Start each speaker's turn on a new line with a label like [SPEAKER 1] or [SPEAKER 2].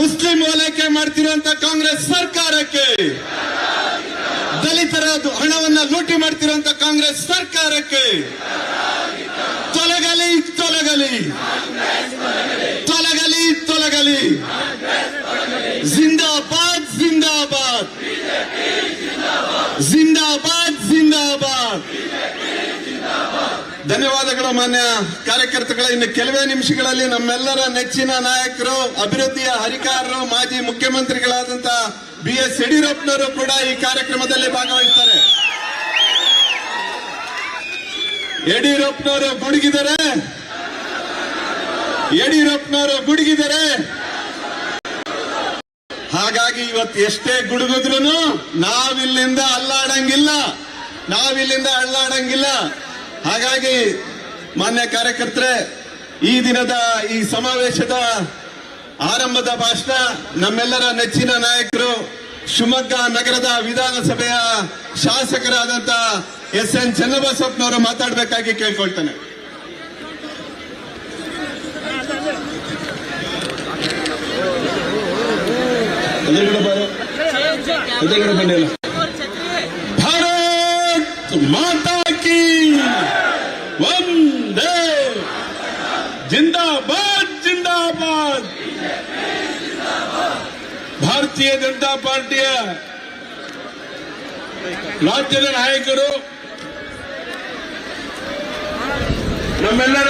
[SPEAKER 1] Muslim ಓಲೈಕೆ ಮಾಡ್ತಿರುವಂತ Congress ಸರ್ಕಾರಕ್ಕೆ ದಲಿತರ ಹಣವನ್ನ ಲೂಟಿ ಮಾಡ್ತಿರುವಂತ ಕಾಂಗ್ರೆಸ್ ಸರ್ಕಾರಕ್ಕೆ ತೊಲಗಲಿ ತೊಲಗಲಿ. ತೊಲಗಲಿ ತೊಲಗಲಿ. ಜಿಂದಾಬಾದ್ ಜಿಂದಾಬಾದ್. ಜಿಂದಾಬಾದ್ ಜಿಂದಾಬಾದ್ ಧನ್ಯವಾದಗಳು ಮಾನ್ಯ ಕಾರ್ಯಕರ್ತಗಳ. ಇನ್ನು ಕೆಲವೇ ನಿಮಿಷಗಳಲ್ಲಿ ನಮ್ಮೆಲ್ಲರ ನೆಚ್ಚಿನ ನಾಯಕರು, ಅಭಿವೃದ್ಧಿಯ ಹರಿಕಾರರು, ಮಾಜಿ ಮುಖ್ಯಮಂತ್ರಿಗಳಾದಂತ ಬಿ ಎಸ್ ಯಡಿಯೂರಪ್ಪನವರು ಕೂಡ ಈ ಕಾರ್ಯಕ್ರಮದಲ್ಲಿ ಭಾಗವಹಿಸ್ತಾರೆ. ಯಡಿಯೂರಪ್ಪನವರು ಗುಡುಗಿದರೆ ಯಡಿಯೂರಪ್ಪನವರು ಗುಡುಗಿದರೆ. ಹಾಗಾಗಿ ಇವತ್ತು ಎಷ್ಟೇ ಗುಡುಗಿದ್ರು ನಾವಿಲ್ಲಿಂದ ಅಲ್ಲಾಡಂಗಿಲ್ಲ. ನಾವಿಲ್ಲಿಂದ ಅಲ್ಲಾಡಂಗಿಲ್ಲ. ಹಾಗಾಗಿ ಮಾನ್ಯ ಕಾರ್ಯಕರ್ತರೆ, ಈ ದಿನದ ಈ ಸಮಾವೇಶದ ಆರಂಭದ ಭಾಷಣ ನಮ್ಮೆಲ್ಲರ ನೆಚ್ಚಿನ ನಾಯಕರು ಶಿವಮೊಗ್ಗ ನಗರದ ವಿಧಾನಸಭೆಯ ಶಾಸಕರಾದಂತ ಎಸ್ ಎನ್ ಚನ್ನಬಸಪ್ಪನವರು ಮಾತಾಡಬೇಕಾಗಿ ಕೇಳ್ಕೊಳ್ತಾನೆ. ಬನ್ನಿ ಎಲ್ಲ. ಭಾರತ್ ಮಾತಾ ಕಿ ವಂದೇ ಜಿಂದಾಬಾದ್ ಜಿಂದಾಬಾದ್ ಭಾರತೀಯ ಜನತಾ ಪಾರ್ಟಿಯ ರಾಜ್ಯದ ನಾಯಕರು ನಮ್ಮೆಲ್ಲರ